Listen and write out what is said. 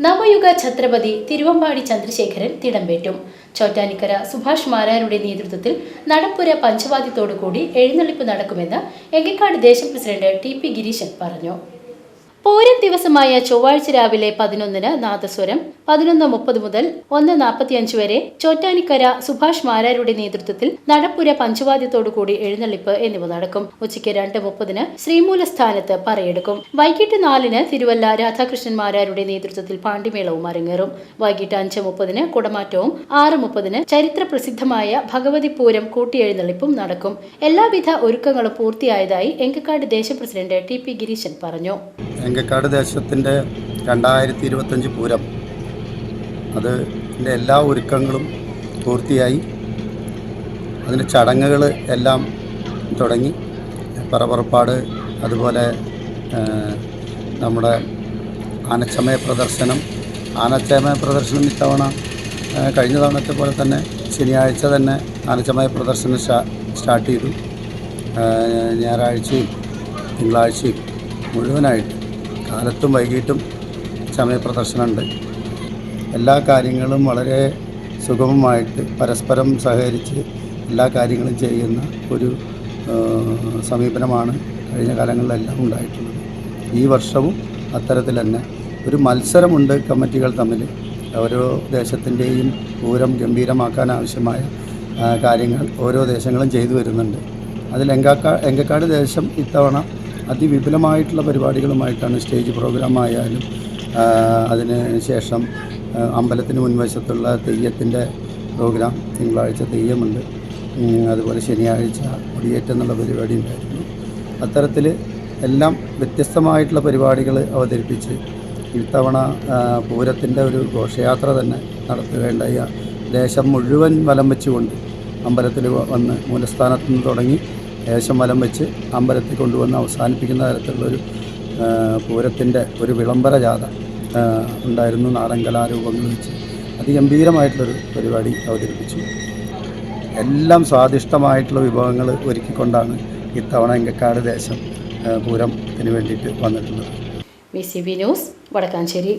നവയുഗ ഛത്രപതി തിരുവമ്പാടി ചന്ദ്രശേഖരൻ തിടമ്പേറ്റും. ചോറ്റാനിക്കര സുഭാഷ് മാരാരുടെ നേതൃത്വത്തിൽ നടപ്പുര പഞ്ചവാദ്യത്തോടുകൂടി എഴുന്നള്ളിപ്പ് നടക്കുമെന്ന് എങ്കക്കാട് ദേശം പ്രസിഡന്റ് ടി പി ഗിരീശൻ പറഞ്ഞു. പൂരം ദിവസമായ ചൊവ്വാഴ്ച രാവിലെ പതിനൊന്നിന് നാദസ്വരം പതിനൊന്ന് മുപ്പത് മുതൽ ഒന്ന് നാൽപ്പത്തിയഞ്ച് വരെ ചോറ്റാനിക്കര സുഭാഷ് മാരാരുടെ നേതൃത്വത്തിൽ നടപ്പുര പഞ്ചവാദ്യത്തോടുകൂടി എഴുന്നള്ളിപ്പ് എന്നിവ നടക്കും. ഉച്ചയ്ക്ക് രണ്ട് മുപ്പതിന് ശ്രീമൂലസ്ഥാനത്ത് പറയെടുക്കും. വൈകിട്ട് നാലിന് തിരുവല്ല രാധാകൃഷ്ണൻ മാരാരുടെ നേതൃത്വത്തിൽ പാണ്ഡിമേളവും അരങ്ങേറും. വൈകിട്ട് അഞ്ച് മുപ്പതിന് കുടമാറ്റവും ആറ് മുപ്പതിന് ചരിത്ര പ്രസിദ്ധമായ ഭഗവതി പൂരം കൂട്ടിയെഴുന്നള്ളിപ്പും നടക്കും. എല്ലാവിധ ഒരുക്കങ്ങളും പൂർത്തിയായതായി എങ്കക്കാട് ദേശം പ്രസിഡന്റ് ടി പി ഗിരീശൻ പറഞ്ഞു. എങ്കക്കാട് ദേശത്തിന്റെ രണ്ടായിരത്തി ഇരുപത്തഞ്ച് പൂരം അതിന്റെ എല്ലാ ഒരുക്കങ്ങളും പൂർത്തിയായി. അതിന്റെ ചടങ്ങുകൾ എല്ലാം തുടങ്ങി. പറപുറപ്പാട് അതുപോലെ നമ്മുടെ ആനച്ചമയ പ്രദർശനം. ആനച്ചമയ പ്രദർശനം ഇത്തവണ കഴിഞ്ഞ തവണത്തെ പോലെ തന്നെ ശനിയാഴ്ച തന്നെ ആനച്ചമയ പ്രദർശനം സ്റ്റാർട്ട് ചെയ്തു. ഞായറാഴ്ചയും തിങ്കളാഴ്ചയും മുഴുവനായിട്ട് കാലത്തും വൈകിട്ടും ചമയ പ്രദർശനമുണ്ട്. എല്ലാ കാര്യങ്ങളും വളരെ സുഗമമായിട്ട് പരസ്പരം സഹകരിച്ച് എല്ലാ കാര്യങ്ങളും ചെയ്യുന്ന ഒരു സമീപനമാണ് കഴിഞ്ഞ കാലങ്ങളിലെല്ലാം ഉണ്ടായിട്ടുള്ളത്. ഈ വർഷവും അത്തരത്തിൽ തന്നെ. ഒരു മത്സരമുണ്ട് കമ്മിറ്റികൾ തമ്മിൽ. ഓരോ ദേശത്തിന്റെയും പൂരം ഗംഭീരമാക്കാൻ ആവശ്യമായ കാര്യങ്ങൾ ഓരോ ദേശങ്ങളും ചെയ്തു വരുന്നുണ്ട്. അതിൽ എങ്കാക്കാ എങ്കക്കാട് ദേശം ഇത്തവണ അതിവിപുലമായിട്ടുള്ള പരിപാടികളുമായിട്ടാണ് സ്റ്റേജ് പ്രോഗ്രാം ആയാലും അതിന് ശേഷം അമ്പലത്തിന് മുൻവശത്തുള്ള തെയ്യത്തിന്റെ പ്രോഗ്രാം തിങ്കളാഴ്ച തെയ്യമുണ്ട്. അതുപോലെ ശനിയാഴ്ച കൊടിയേറ്റം എന്നുള്ള പരിപാടി ഉണ്ടായിരുന്നു. അത്തരത്തിൽ എല്ലാം വ്യത്യസ്തമായിട്ടുള്ള പരിപാടികൾ അവതരിപ്പിച്ച് ഇത്തവണ പൂരത്തിന്റെ ഒരു ഘോഷയാത്ര തന്നെ നടത്തുകയുണ്ടായി. ദേശം മുഴുവൻ വലം വെച്ചുകൊണ്ട് അമ്പലത്തിൽ വന്ന് മൂലസ്ഥാനത്ത് നിന്ന് തുടങ്ങി ദേശം വലം വെച്ച് അമ്പലത്തിൽ കൊണ്ടുവന്ന് അവസാനിപ്പിക്കുന്ന തരത്തിലുള്ളൊരു പൂരത്തിന്റെ ഒരു വിളംബര ജാഥ ഉണ്ടായിരുന്നു നാടൻ കലാരൂപങ്ങൾ വെച്ച്. അതിഗംഭീരമായിട്ടുള്ളൊരു പരിപാടി അവതരിപ്പിച്ചു. എല്ലാം സ്വാദിഷ്ടമായിട്ടുള്ള വിഭവങ്ങൾ ഒരുക്കിക്കൊണ്ടാണ് ഇത്തവണ എങ്കക്കാട് ദേശം പൂരത്തിന് വേണ്ടിയിട്ട് വന്നിട്ടുള്ളത്. B C B news Vadakkanchery.